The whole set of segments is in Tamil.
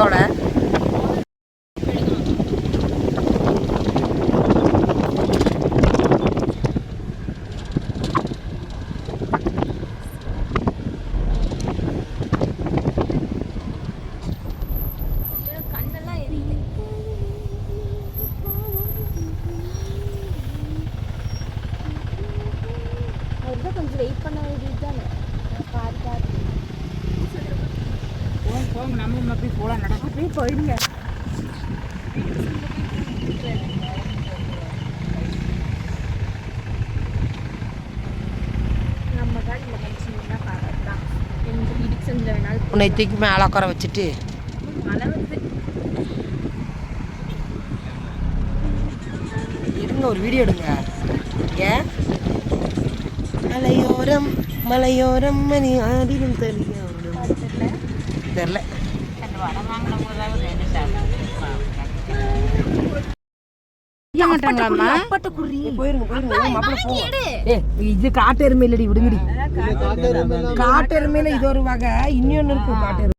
இதோட கண்ணெல்லாம் கொஞ்சம் வெயிட் பண்ண வேண்டியது தானே பாரு பாரு. போங்க போங்க நம்ம அப்படி போகலாம் நடக்கும் அப்படியே போயிடுங்க நம்ம தான் செஞ்ச வேணாலும் உன்னை தூக்கி மேலே உட்கார வச்சுட்டு. இருங்க ஒரு வீடியோ எடுங்க. ஏன்? மலையோரம் மலையோரம் மணி அதிகம் தெரியும் இது காட்டு எருமை இல்லடி விடுங்கடி. காட்டு எருமையில இது ஒரு வகை இன்னொன்னு இருக்கு காட்டு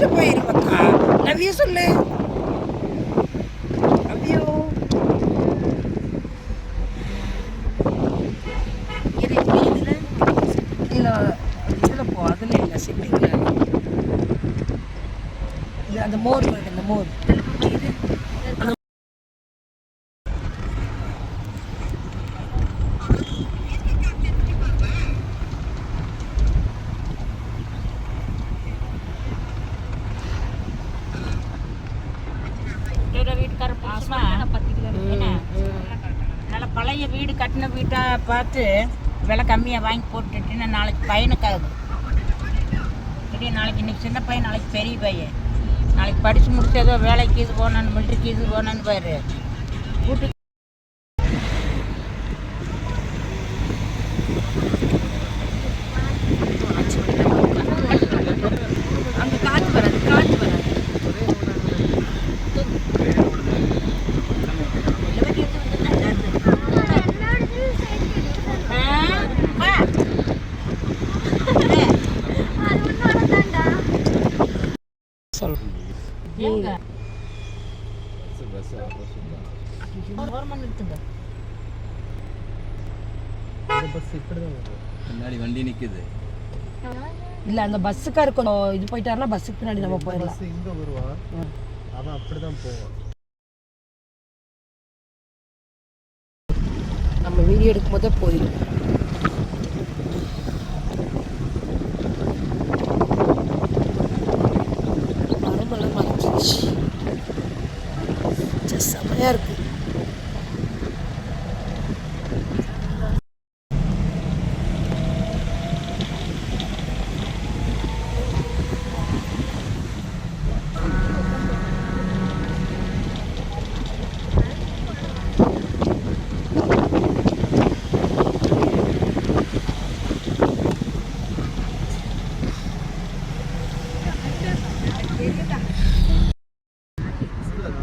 அச்சிட்டு போயிரு மக்கா. நவிய சொல்லு. நவியோ. இது இல்லை இதில் போ அதில் இல்லை இது அந்த மோர் வருது அந்த மோர். கட்டின வீட்டா பார்த்து விலை கம்மியாக வாங்கி போட்டுட்டு நாளைக்கு பையனுக்காக சரி நாளைக்கு இன்னைக்கு சின்ன பையன் நாளைக்கு பெரிய பையன். நாளைக்கு படித்து முடிச்சு ஏதோ வேலைக்கு இது போனான்னு மில்ட்ரிக்கு இது போனான்னு பாரு. கூட்டு ஓரமா நிறுத்துங்க. பின்னாடி வண்டி நிக்குது. இல்லை அந்த பஸ்ஸுக்காரு கொஞ்சம் இது போயிட்டாருன்னா பஸ்ஸுக்கு பின்னாடி நம்ம போயிடலாம். இங்க வருவான் அவன் அப்படிதான் போவான். நம்ம வீடியோ எடுக்கும் போதே போயிடும். மரமெல்லாம் மறைச்சிருச்சு Herkes.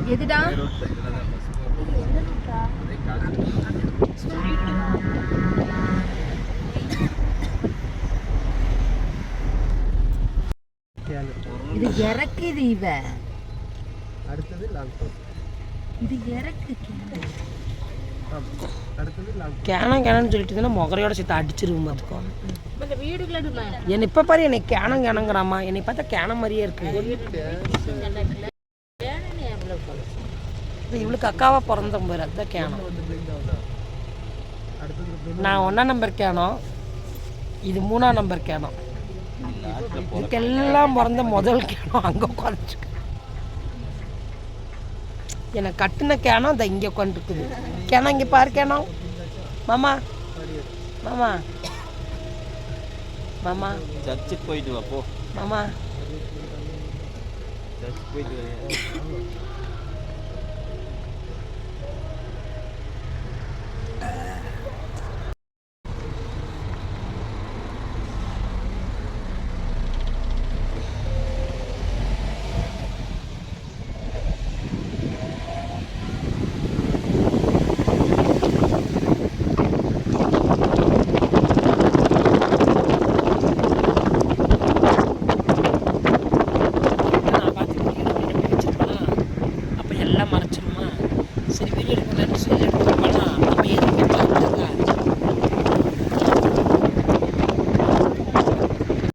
எதுடா? இது இறக்குது இவ. அடுத்தது லாங் இது இறக்கு கேனம் கேனன்னு சொல்லிட்டு மொகரையோட சேர்த்து அடிச்சிருவோம் பார்த்துக்கோ என்ன இப்போ பாரு என்னை கேனம் கேனங்கிறாமா என்னை பார்த்தா கேனம் மாதிரியே இருக்கு. இது இவளுக்கு அக்காவா பிறந்த பாரு அதுதான் கேனம். நான் ஒன்றாம் நம்பர் கேனம். இது மூணாம் நம்பர் கேனம். இதுக்கெல்லாம் பிறந்த முதல் கேனம் அங்கே உட்காந்துருக்கு. என்னை கட்டின கேனம் அதை இங்கே உட்காந்துருக்குது. கேனம் இங்கே பாரு கேனம். மாமா. மாமா. மாமா. சர்ச்சுக்கு போயிட்டு வா போ. மாமா. சர்ச்சுக்கு போயிட்டு